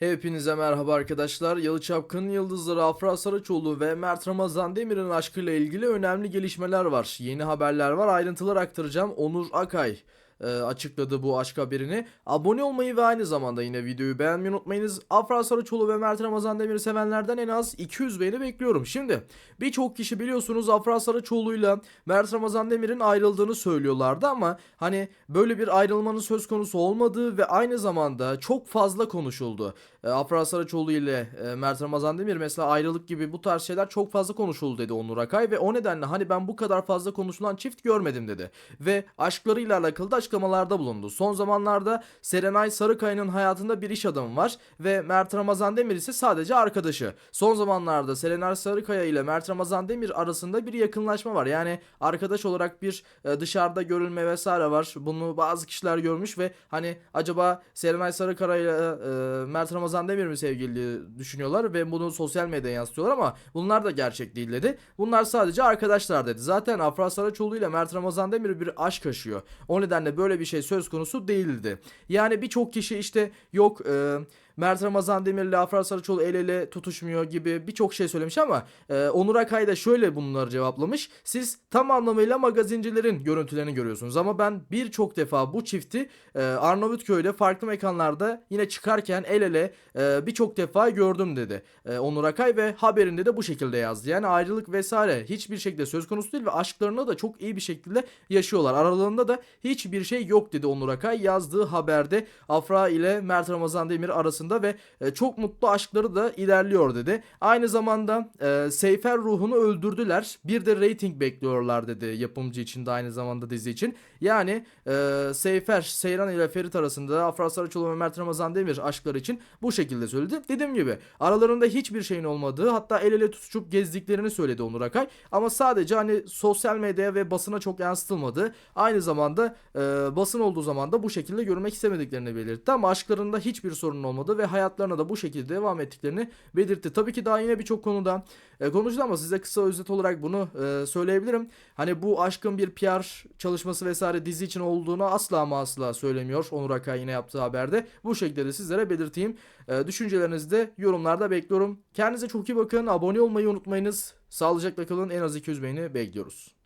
Hepinize merhaba arkadaşlar. Yalı Çapkın Yıldızları Afra Saraçoğlu ve Mert Ramazan Demir'in aşkıyla ilgili önemli gelişmeler var. Yeni haberler var. Ayrıntılar aktaracağım. Onur Akay e, açıkladı bu aşk haberini. Abone olmayı ve aynı zamanda yine videoyu beğenmeyi unutmayınız. Afra Saraçoğlu ve Mert Ramazan Demir'i sevenlerden en az 200 beğeni bekliyorum. Şimdi birçok kişi biliyorsunuz Afra Saraçoğlu'yla Mert Ramazan Demir'in ayrıldığını söylüyorlardı ama hani böyle bir ayrılmanın söz konusu olmadığı ve aynı zamanda çok fazla konuşuldu. E, Afra Saraçoğlu ile e, Mert Ramazan Demir mesela ayrılık gibi bu tarz şeyler çok fazla konuşuldu dedi Onur Akay ve o nedenle hani ben bu kadar fazla konuşulan çift görmedim dedi. Ve aşklarıyla alakalı da açıklamalarda bulundu. Son zamanlarda Serenay Sarıkaya'nın hayatında bir iş adamı var ve Mert Ramazan Demir ise sadece arkadaşı. Son zamanlarda Serenay Sarıkaya ile Mert Ramazan Demir arasında bir yakınlaşma var. Yani arkadaş olarak bir e, dışarıda görülme vesaire var. Bunu bazı kişiler görmüş ve hani acaba Serenay Sarıkaya ile e, Mert Ramazan Demir mi sevgili düşünüyorlar ve bunu sosyal medyaya yansıtıyorlar ama bunlar da gerçek değil dedi. Bunlar sadece arkadaşlar dedi. Zaten Afra Saraçoğlu ile Mert Ramazan Demir bir aşk yaşıyor. O nedenle böyle bir şey söz konusu değildi. Yani birçok kişi işte yok e, Mert Ramazan Demir ile Afra Saraçoğlu el ele tutuşmuyor gibi birçok şey söylemiş ama e, Onur Akay da şöyle bunları cevaplamış. Siz tam anlamıyla magazincilerin görüntülerini görüyorsunuz ama ben birçok defa bu çifti e, Arnavutköy'de farklı mekanlarda yine çıkarken el ele e, birçok defa gördüm dedi. E, Onur Akay ve haberinde de bu şekilde yazdı. Yani ayrılık vesaire hiçbir şekilde söz konusu değil ve aşklarını da çok iyi bir şekilde yaşıyorlar. Aralarında da hiçbir şey yok dedi Onur Akay yazdığı haberde Afra ile Mert Ramazan Demir arasında ve e, çok mutlu aşkları da ilerliyor dedi. Aynı zamanda e, Seyfer ruhunu öldürdüler. Bir de rating bekliyorlar dedi yapımcı için de aynı zamanda dizi için. Yani e, Seyfer, Seyran ile Ferit arasında Afra Saraçoğlu ve Mert Ramazan Demir aşkları için bu şekilde söyledi. Dediğim gibi aralarında hiçbir şeyin olmadığı hatta el ele tutuşup gezdiklerini söyledi Onur Akay. Ama sadece hani sosyal medyaya ve basına çok yansıtılmadığı aynı zamanda e, basın olduğu zaman da bu şekilde görmek istemediklerini belirtti. Ama aşklarında hiçbir sorun olmadı ve hayatlarına da bu şekilde devam ettiklerini belirtti. Tabii ki daha yine birçok konuda e, konuştu ama size kısa özet olarak bunu e, söyleyebilirim. Hani bu aşkın bir PR çalışması vesaire dizi için olduğunu asla ama asla söylemiyor Onur Akay yine yaptığı haberde. Bu şekilde de sizlere belirteyim. E, düşüncelerinizi de yorumlarda bekliyorum. Kendinize çok iyi bakın. Abone olmayı unutmayınız. Sağlıcakla kalın. En az 200 beğeni bekliyoruz.